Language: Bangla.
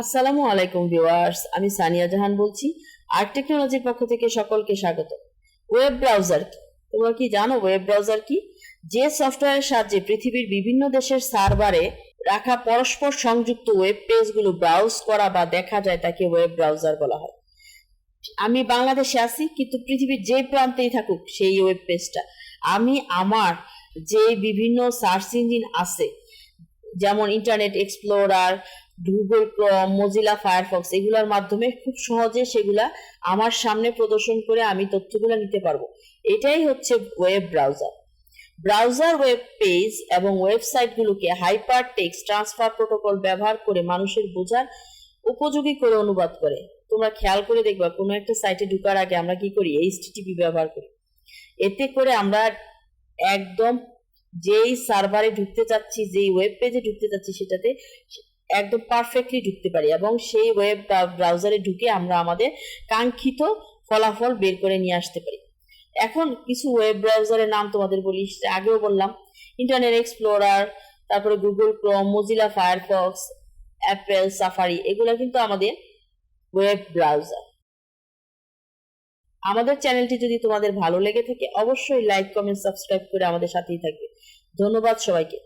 আসসালামু আলাইকুম ভিউয়ার্স, আমি সানিয়া জাহান বলছি, আর টেকনোলজির পক্ষ থেকে সকলকে স্বাগত। ওয়েব ব্রাউজার কি? তোমরা কি জানো ওয়েব ব্রাউজার কি? যে সফটওয়্যারের সাহায্যে পৃথিবীর বিভিন্ন দেশের সার্ভারে রাখা পরস্পর সংযুক্ত ওয়েব পেজগুলো ব্রাউজ করা বা দেখা যায় তাকে ওয়েব ব্রাউজার বলা হয়। আমি বাংলাদেশে আছি, কিন্তু পৃথিবীর যে প্রান্তেই থাকুক সেই ওয়েব পেজটা। আমি, আমার যে বিভিন্ন সার্চ ইঞ্জিন আছে, যেমন Internet Explorer Google Chrome Mozilla Firefox এগুলোর মাধ্যমে খুব সহজে সেগুলা আমার সামনে প্রদর্শন করে আমি তথ্যগুলো নিতে পারব। এটাই হচ্ছে web browser browser web page এবং ওয়েবসাইটগুলোকে হাইপার টেক্সট ট্রান্সফার প্রোটোকল ব্যবহার করে মানুষের বোঝার উপযোগী করে অনুবাদ করে। তোমরা খেয়াল করে দেখবা, কোনো একটা সাইটে ঢুকার আগে আমরা কি করি? এইচটিটিপি ব্যবহার করি। এতে করে আমরা একদম যেই সার্ভারে ঢুকতে চাচ্ছি, যেই ওয়েব পেজে ঢুকতে চাচ্ছি, সেটাতে একদম পারফেক্টলি ঢুকতে পারি এবং সেই ওয়েব ব্রাউজারে ঢুকে আমরা আমাদের কাঙ্ক্ষিত ফলাফল বের করে নিয়ে আসতে পারি। এখন কিছু ওয়েব ব্রাউজারের নাম তোমাদের বলি আগেও বললাম। ইন্টারনেট এক্সপ্লোরার তারপরে Google Chrome Mozilla Firefox Apple Safari এগুলো কিন্তু আমাদের ওয়েব ব্রাউজার আমাদের চ্যানেলটি যদি তোমাদের ভালো লেগে থাকে, অবশ্যই লাইক কমেন্ট সাবস্ক্রাইব করে আমাদের সাথেই থাকবে। ধন্যবাদ সবাইকে।